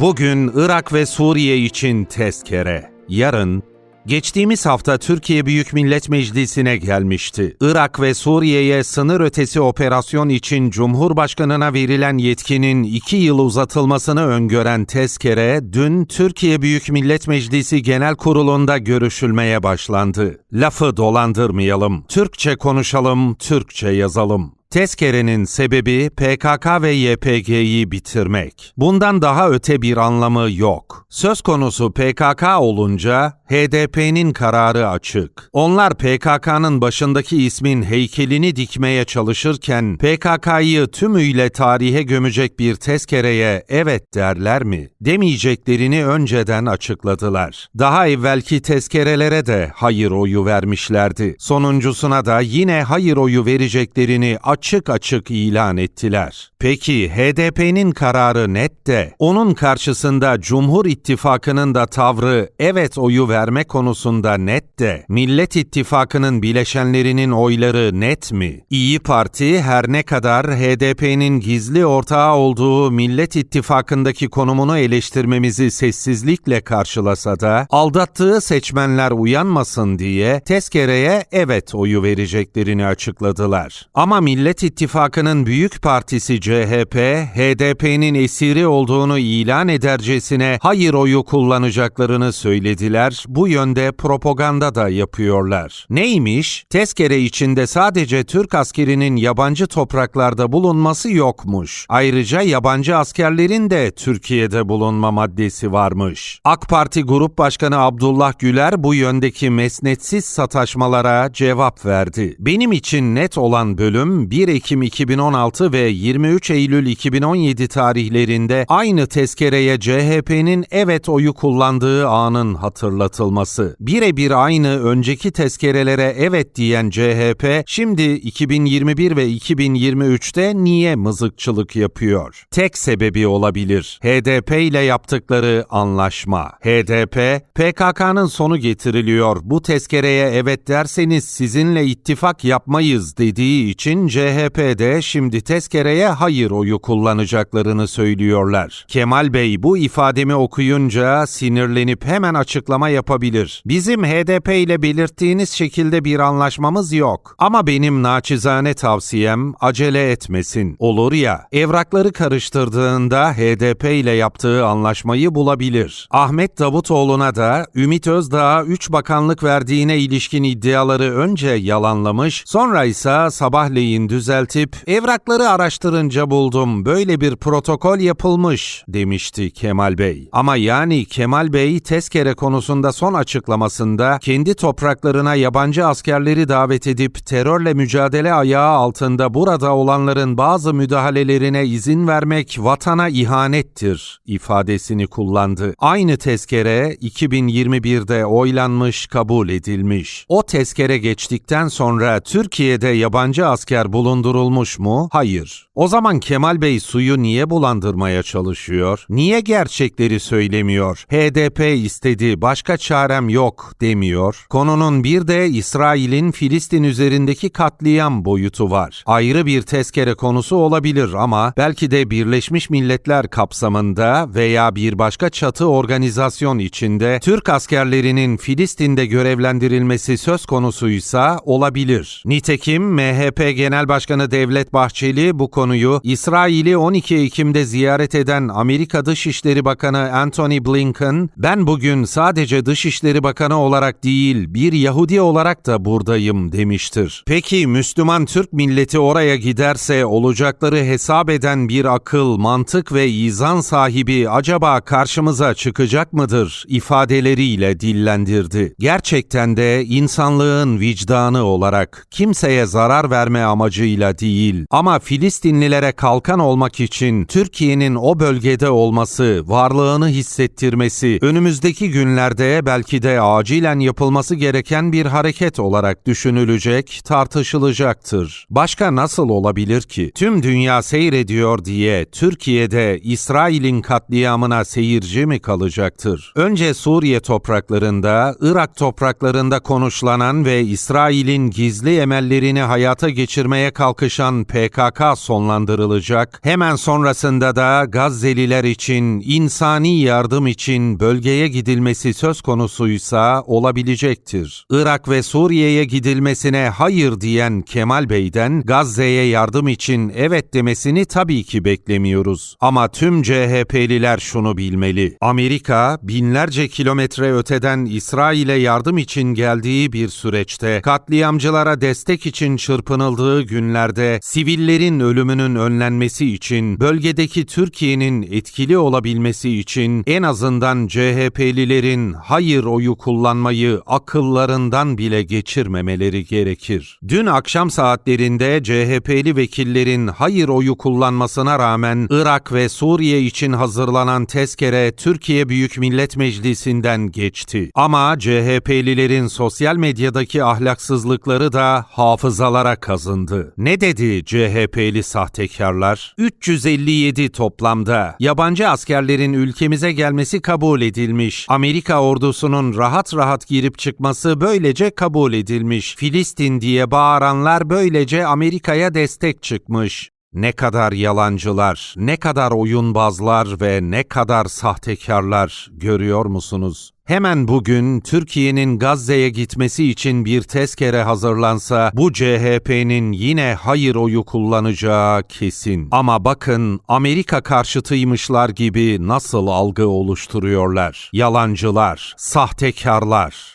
Bugün Irak ve Suriye için tezkere. Yarın Geçtiğimiz hafta Türkiye Büyük Millet Meclisi'ne gelmişti. Irak ve Suriye'ye sınır ötesi operasyon için Cumhurbaşkanına verilen yetkinin iki yıl uzatılmasını öngören tezkere dün Türkiye Büyük Millet Meclisi Genel Kurulu'nda görüşülmeye başlandı. Lafı dolandırmayalım, Türkçe konuşalım, Türkçe yazalım. Tezkerenin sebebi PKK ve YPG'yi bitirmek. Bundan daha öte bir anlamı yok. Söz konusu PKK olunca HDP'nin kararı açık. Onlar PKK'nın başındaki ismin heykelini dikmeye çalışırken PKK'yı tümüyle tarihe gömecek bir tezkereye evet derler mi? Demeyeceklerini önceden açıkladılar. Daha evvelki tezkerelere de hayır oyu vermişlerdi. Sonuncusuna da yine hayır oyu vereceklerini açık açık ilan ettiler. Peki HDP'nin kararı net de onun karşısında Cumhur İttifakı'nın da tavrı evet oyu verme konusunda net de Millet İttifakı'nın bileşenlerinin oyları net mi? İyi Parti her ne kadar HDP'nin gizli ortağı olduğu Millet İttifakı'ndaki konumunu eleştirmemizi sessizlikle karşılasa da aldattığı seçmenler uyanmasın diye tezkereye evet oyu vereceklerini açıkladılar. Ama Millet İttifakı'nın büyük partisi CHP, HDP'nin esiri olduğunu ilan edercesine hayır oyu kullanacaklarını söylediler. Bu yönde propaganda da yapıyorlar. Neymiş? Tezkere içinde sadece Türk askerinin yabancı topraklarda bulunması yokmuş. Ayrıca yabancı askerlerin de Türkiye'de bulunma maddesi varmış. AK Parti Grup Başkanı Abdullah Güler bu yöndeki mesnetsiz sataşmalara cevap verdi. Benim için net olan bölüm 1 Ekim 2016 ve 23 Eylül 2017 tarihlerinde aynı tezkereye CHP'nin evet oyu kullandığı anın hatırlatılması. Birebir aynı önceki tezkerelere evet diyen CHP şimdi 2021 ve 2023'te niye mızıkçılık yapıyor? Tek sebebi olabilir. HDP ile yaptıkları anlaşma. HDP, PKK'nın sonu getiriliyor. Bu tezkereye evet derseniz sizinle ittifak yapmayız dediği için CHP de şimdi tezkereye hayır oyu kullanacaklarını söylüyorlar. Kemal Bey bu ifademi okuyunca sinirlenip hemen açıklama yapabilir. Bizim HDP ile belirttiğiniz şekilde bir anlaşmamız yok. Ama benim naçizane tavsiyem acele etmesin. Olur ya, evrakları karıştırdığında HDP ile yaptığı anlaşmayı bulabilir. Ahmet Davutoğlu'na da Ümit Özdağ'a 3 bakanlık verdiğine ilişkin iddiaları önce yalanlamış, sonra ise sabahleyin düzeltip evrakları araştırınca buldum böyle bir protokol yapılmış demişti Kemal Bey. Ama yani Kemal Bey tezkere konusunda son açıklamasında kendi topraklarına yabancı askerleri davet edip terörle mücadele ayağı altında burada olanların bazı müdahalelerine izin vermek vatana ihanettir ifadesini kullandı. Aynı tezkere 2021'de oylanmış, kabul edilmiş. O tezkere geçtikten sonra Türkiye'de yabancı asker bulundurulmuş mu? Hayır. O zaman Kemal Bey suyu niye bulandırmaya çalışıyor? Niye gerçekleri söylemiyor? HDP istedi, başka çarem yok demiyor. Konunun bir de İsrail'in Filistin üzerindeki katliam boyutu var. Ayrı bir tezkere konusu olabilir ama belki de Birleşmiş Milletler kapsamında veya bir başka çatı organizasyon içinde Türk askerlerinin Filistin'de görevlendirilmesi söz konusuysa olabilir. Nitekim MHP Genel Başkanı Devlet Bahçeli bu konuyu İsrail'i 12 Ekim'de ziyaret eden Amerika Dışişleri Bakanı Antony Blinken, ben bugün sadece Dışişleri Bakanı olarak değil bir Yahudi olarak da buradayım demiştir. Peki Müslüman Türk milleti oraya giderse olacakları hesap eden bir akıl, mantık ve izan sahibi acaba karşımıza çıkacak mıdır ifadeleriyle dillendirdi. Gerçekten de insanlığın vicdanı olarak kimseye zarar verme amacıyla değil ama Filistinlilere kalkan olmak için Türkiye'nin o bölgede olması, varlığını hissettirmesi, önümüzdeki günlerde belki de acilen yapılması gereken bir hareket olarak düşünülecek, tartışılacaktır. Başka nasıl olabilir ki? Tüm dünya seyrediyor diye Türkiye'de İsrail'in katliamına seyirci mi kalacaktır? Önce Suriye topraklarında, Irak topraklarında konuşlanan ve İsrail'in gizli emellerini hayata geçirmeye kalkışan PKK sonlandırılacak, hemen sonrasında da Gazze'liler için, insani yardım için bölgeye gidilmesi söz konusuysa olabilecektir. Irak ve Suriye'ye gidilmesine hayır diyen Kemal Bey'den Gazze'ye yardım için evet demesini tabii ki beklemiyoruz. Ama tüm CHP'liler şunu bilmeli. Amerika binlerce kilometre öteden İsrail'e yardım için geldiği bir süreçte, katliamcılara destek için çırpınıldığı günlerde, sivillerin ölümünün önlenmesi için, bölgedeki Türkiye'nin etkili olabilmesi için en azından CHP'lilerin hayır oyu kullanmayı akıllarından bile geçirmemeleri gerekir. Dün akşam saatlerinde CHP'li vekillerin hayır oyu kullanmasına rağmen Irak ve Suriye için hazırlanan tezkere Türkiye Büyük Millet Meclisi'nden geçti. Ama CHP'lilerin sosyal medyadaki ahlaksızlıkları da hafızalara kazındı. Ne dedi CHP'li sahtekarlar? 357 toplamda yabancı askerlerin ülkemize gelmesi kabul edilmiş. Amerika ordusunun rahat rahat girip çıkması böylece kabul edilmiş. Filistin diye bağıranlar böylece Amerika'ya destek çıkmış. Ne kadar yalancılar, ne kadar oyunbazlar ve ne kadar sahtekarlar görüyor musunuz? Hemen bugün Türkiye'nin Gazze'ye gitmesi için bir tezkere hazırlansa bu CHP'nin yine hayır oyu kullanacağı kesin. Ama bakın Amerika karşıtıymışlar gibi nasıl algı oluşturuyorlar. Yalancılar, sahtekarlar.